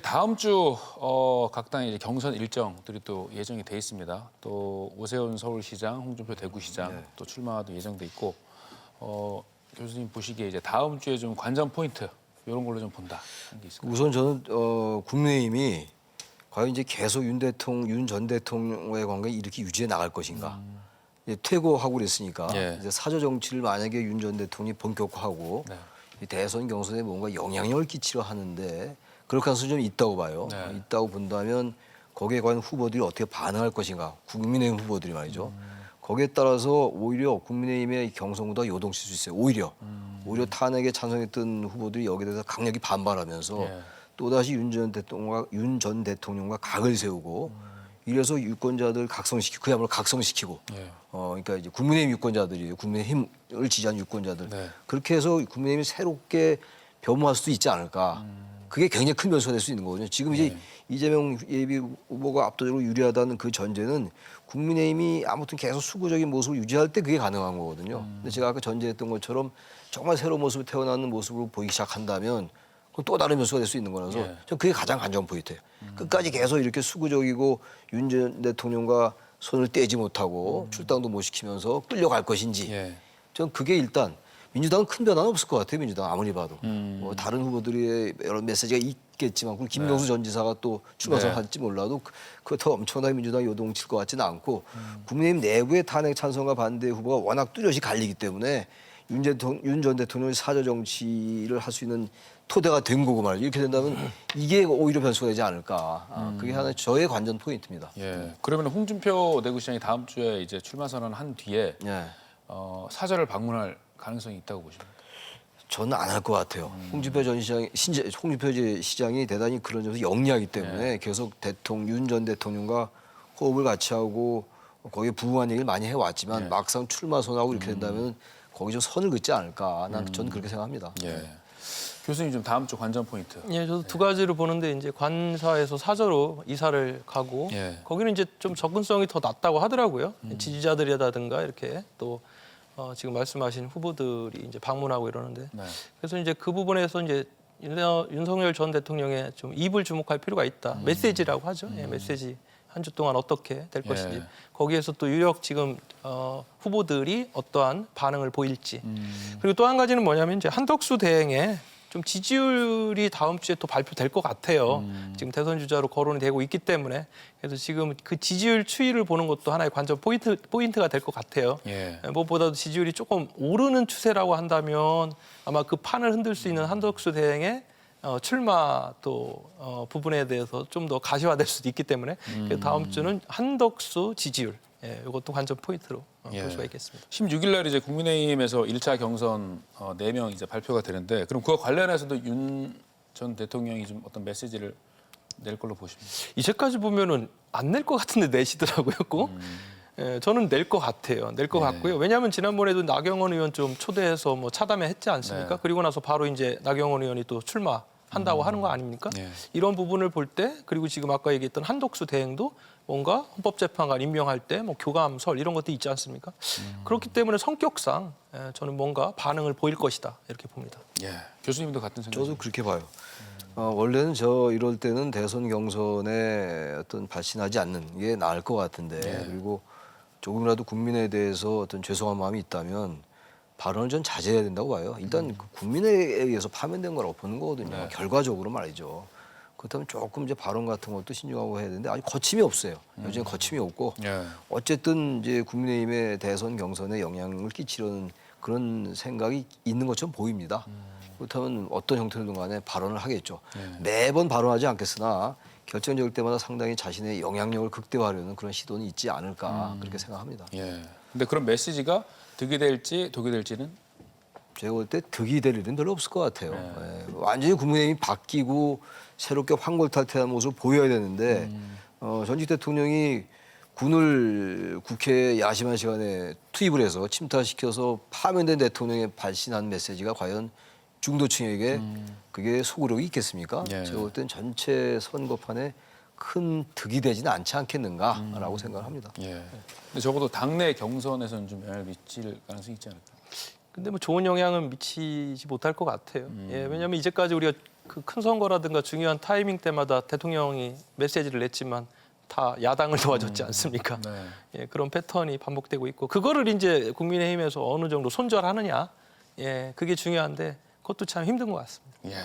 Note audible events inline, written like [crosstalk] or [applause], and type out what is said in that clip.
다음 주 어, 각 당의 경선 일정들이 또 예정이 돼 있습니다. 또 오세훈 서울시장, 홍준표 대구시장 네. 또 출마도 예정돼 있고 어, 교수님 보시기에 이제 다음 주에 좀 관전 포인트 이런 걸로 좀 본다? 우선 저는 어, 국민의힘이 과연 이제 계속 윤 대통령, 윤 전 대통령과의 관계를 이렇게 유지해 나갈 것인가. 이제 퇴고하고 그랬으니까 예. 이제 사저 정치를 만약에 윤 전 대통령이 본격화하고 네. 이 대선 경선에 뭔가 영향력을 끼치려 하는데 그럴 가능성이 좀 있다고 봐요. 네. 어, 있다고 본다면 거기에 관한 후보들이 어떻게 반응할 것인가. 국민의힘 후보들이 말이죠. 거기에 따라서 오히려 국민의힘의 경선보다 요동칠 수 있어요. 오히려 오히려 탄핵에 찬성했던 후보들이 여기에 대해서 강력히 반발하면서 예. 또다시 윤 전 대통령과 윤 전 대통령과 각을 세우고 이래서 유권자들 각성시키고 그야말로 각성시키고 예. 어 그러니까 이제 국민의힘 유권자들이 국민의힘을 지지한 유권자들 네. 그렇게 해서 국민의힘이 새롭게 변모할 수도 있지 않을까. 그게 굉장히 큰 변수가 될 수 있는 거거든요. 지금 이제 이재명 예비 후보가 압도적으로 유리하다는 그 전제는 국민의힘이 아무튼 계속 수구적인 모습을 유지할 때 그게 가능한 거거든요. 근데 제가 아까 전제했던 것처럼 정말 새로운 모습을 태어나는 모습으로 보이기 시작한다면 그건 또 다른 변수가 될 수 있는 거라서 예. 전 그게 가장 관전 포인트예요. 끝까지 계속 이렇게 수구적이고 윤 전 대통령과 손을 떼지 못하고 출당도 못 시키면서 끌려갈 것인지 예. 전 그게 일단 민주당은 큰 변화는 없을 것 같아요. 민주당 아무리 봐도 음. 뭐 다른 후보들의 여러 메시지가 있겠지만 그리고 김명수 전 지사가 또 출마선 네. 할지 몰라도 그- 그렇다고 엄청나게 민주당 요동칠 것 같지는 않고 음. 국민의힘 내부의 탄핵 찬성과 반대 후보가 워낙 뚜렷이 갈리기 때문에 윤전 대통령이 사저 정치를 할 수 있는 토대가 된 거고 말이죠. 이렇게 된다면 이게 오히려 변수가 되지 않을까. 아, 음. 그게 하나의 저의 관전 포인트입니다. 예. 그러면 홍준표 대구시장이 다음 주에 이제 출마 선언을 한 뒤에 예. 어, 사저를 방문할 가능성이 있다고 보십니까? 저는 안 할 것 같아요. 음. 홍준표 전 시장, 신재, 홍준표 제 시장이 대단히 그런 점에서 영리하기 때문에 네. 계속 대통령 윤 전 대통령과 호흡을 같이 하고 거기에 부응한 얘기를 많이 해왔지만 네. 막상 출마 선하고 이렇게 된다면 거기 좀 선을 긋지 않을까. 난 음. 저는 그렇게 생각합니다. 예. 교수님 좀 다음 주 관전 포인트. 예, 저도 두 가지를 보는데 이제 관사에서 사저로 이사를 가고 예. 거기는 이제 좀 접근성이 더 낮다고 하더라고요. 지지자들이라든가 이렇게 또 어, 지금 말씀하신 후보들이 이제 방문하고 이러는데 네. 그래서 이제 그 부분에서 이제 윤- 윤석열 전 대통령의 좀 입을 주목할 필요가 있다. 메시지라고 하죠. 예, 메시지 한 주 동안 어떻게 될 예. 것인지 거기에서 또 유력 지금 어, 후보들이 어떠한 반응을 보일지 음. 그리고 또 한 가지는 뭐냐면 이제 한덕수 대행에 좀 지지율이 다음 주에 또 발표될 것 같아요. 음. 지금 대선 주자로 거론이 되고 있기 때문에 그래서 지금 그 지지율 추이를 보는 것도 하나의 관전 포인트 포인트가 될 것 같아요. 예. 무엇보다도 지지율이 조금 오르는 추세라고 한다면 아마 그 판을 흔들 수 있는 한덕수 대행의 어, 출마 또 어, 부분에 대해서 좀 더 가시화될 수도 있기 때문에 그 다음 주는 한덕수 지지율 예, 이것도 관전 포인트로 어, 예. 볼 수가 있겠습니다. 16일 날 이제 국민의힘에서 1차 경선 어, 4명 이제 발표가 되는데 그럼 그와 관련해서도 윤 전 대통령이 좀 어떤 메시지를 낼 걸로 보십니까? 이제까지 보면은 안 낼 것 같은데 내시더라고요. 꼭. 예, 저는 낼 것 같아요. 낼 것 네. 같고요. 왜냐하면 지난번에도 나경원 의원 좀 초대해서 뭐 차담회 했지 않습니까? 네. 그리고 나서 바로 이제 나경원 의원이 또 출마 한다고 하는 거 아닙니까? 네. 이런 부분을 볼 때 그리고 지금 아까 얘기했던 한덕수 대행도 뭔가 헌법재판관 임명할 때 뭐 교감설 이런 것도 있지 않습니까? 그렇기 때문에 성격상 예, 저는 뭔가 반응을 보일 것이다 이렇게 봅니다. 예. 교수님도 같은 생각. 저도 그렇게 봐요. 어, 원래는 저 이럴 때는 대선 경선에 어떤 발신하지 않는 게 나을 것 같은데 네. 그리고 조금이라도 국민에 대해서 어떤 죄송한 마음이 있다면 발언을 전 자제해야 된다고 봐요. 일단 그 국민에 의해서 파면된 거라고 보는 거거든요. 음. 네. 결과적으로 말이죠. 그렇다면 조금 이제 발언 같은 것도 신중하고 해야 되는데 아직 거침이 없어요. 요즘 거침이 없고 예. 어쨌든 이제 국민의힘의 대선 경선에 영향을 끼치려는 그런 생각이 있는 것처럼 보입니다. 그렇다면 어떤 형태로든 간에 발언을 하겠죠. 네. 매번 발언하지 않겠으나 결정적일 때마다 상당히 자신의 영향력을 극대화하려는 그런 시도는 있지 않을까 그렇게 생각합니다. 예. 근데 그런 메시지가 득이 될지 독이 될지는 제가 볼 때 득이 될 일은 별로 없을 것 같아요. 네. 예, 완전히 국민의힘이 바뀌고 새롭게 황골탈퇴한 모습을 보여야 되는데 음. 어, 전직 대통령이 군을 국회 야심한 시간에 투입을 해서 침탈시켜서 파면된 대통령에 발신한 메시지가 과연 중도층에게 그게 소구력이 있겠습니까? 음. 예. 제가 볼 땐 전체 선거판에 큰 득이 되지는 않지 않겠는가라고 생각을 합니다. 예. 근데 적어도 당내 경선에서는 좀 영향을 미칠 가능성이 있지 않을까? 근데 뭐 좋은 영향은 미치지 못할 것 같아요. 예, 왜냐하면 이제까지 우리가 그 큰 선거라든가 중요한 타이밍 때마다 대통령이 메시지를 냈지만 다 야당을 [laughs] 도와줬지 않습니까? 네. 예, 그런 패턴이 반복되고 있고 그거를 이제 국민의힘에서 어느 정도 손절하느냐, 예, 그게 중요한데 그것도 참 힘든 것 같습니다. 예.